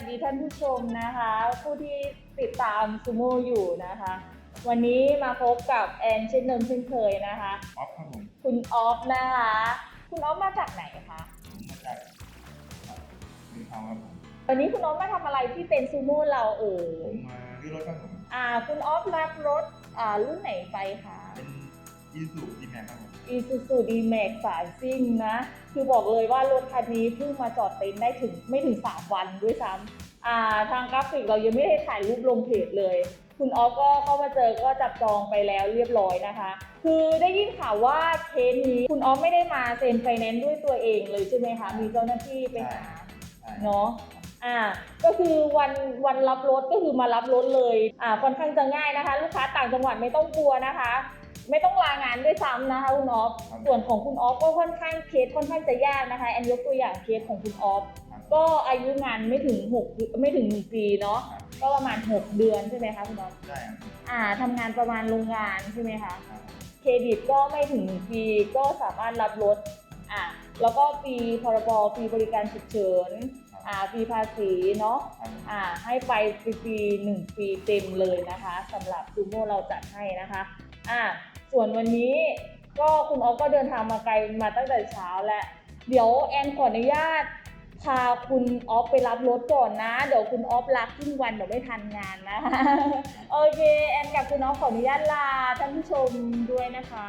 สดีท่านผู้ชมนะคะ ผู้ที่ติดตามซูโม่อยู่นะคะ วันนี้มาพบกับแอนเช่นเดิมเช่นเคยนะคะ ออฟครับผมคุณออฟนะคะ คุณออฟมาจากไหนคะผมมาจากมีทองครับผมวันนี้คุณออฟมาทำอะไรที่เป็นซูโม่เราเออผมมาซื้อรถครับผมอ่าคุณออฟรับรถอ่ารุ่นไหนไปคะเป็น ยีสุดีแม็กครับผมอีซูซูดีแม็กสายซิ่งนะ คือบอกเลยว่ารถคันนี้เพิ่งมาจอดเต็นท์ได้ถึงไม่ถึง 3 วันด้วยซ้ำอ่าทางกราฟิกเรายังไม่ได้ถ่ายรูปลงเพจเลย คุณออฟก็เข้ามาเจอก็จับจองไปแล้วเรียบร้อยนะคะ คือได้ยินข่าวว่าเคสนี้คุณออฟไม่ได้มาเซ็นไฟแนนซ์ด้วยตัวเองเลยใช่ไหมคะ มีเจ้าหน้าที่ไปหาใช่เนาะอ่าก็คือวันวันรับรถก็คือมารับรถเลยอ่าค่อนข้างจะง่ายนะคะ ลูกค้าต่างจังหวัดไม่ต้องกลัวนะคะ ไม่ต้องลางานด้วยซ้ำนะคะคุณออฟส่วนของคุณออฟก็ค่อนข้างเคสค่อนข้างจะยากนะคะอันยกตัวอย่างเคสของคุณออฟครับ ก็อายุงานไม่ถึงหกไม่ถึงหนึ่งปีเนาะครับก็ประมาณหกเดือนใช่ไหมคะคุณออฟใช่ครับอ่าทำงานประมาณโรงงานใช่ไหมคะ ครับเครดิตก็ไม่ถึงหนึ่งปีก็สามารถรับรถอ่าแล้วก็ฟรีพรบฟรีบริการฉุกเฉินอ่าฟรีภาษีเนาะครับอ่าให้ไปฟรีๆหนึ่งปีเต็มเลยนะคะสำหรับซูโม่เราจัดให้นะคะ อ่าส่วนวันนี้ก็คุณออฟก็เดินทางมาไกลมาตั้งแต่เช้าแล้วเดี๋ยวแอนขออนุญาตพาคุณออฟไปรับรถก่อนนะ เดี๋ยวคุณออฟรักครึ่งวันเดี๋ยวไม่ทันงานนะคะโอเคแอนกับคุณออฟขออนุญาตลาท่านผู้ชมด้วยนะคะ